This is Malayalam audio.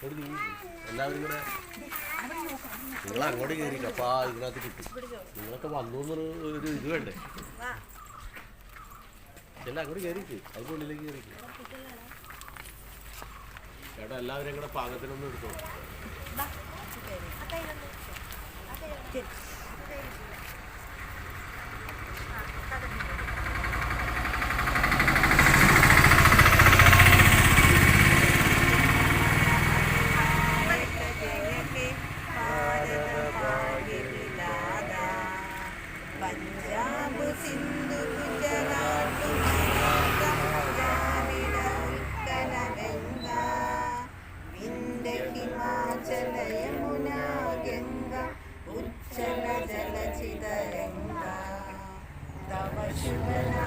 എല്ലാവരും കൂടെ നിങ്ങൾ അങ്ങോട്ട് കയറി അപ്പൊ ഇതിനകത്ത് കിട്ടും. നിങ്ങളൊക്കെ വന്നു ഒരു ഇത് വേണ്ടേ? എല്ലാം അങ്ങോട്ട് കയറിയിട്ട് അതിന്റെ ഉള്ളിലേക്ക് കയറിയിട്ട്. ചേട്ടാ എല്ലാവരും കൂടെ പാകത്തിനൊന്നും എടുത്തോളൂ. పంజాబ్ సింధు గుజరాత్ ఉత్తర గంగా వింద హిమాచల యమునా గంగా ఉచ్చల జలచిత గంగా తవ శుభ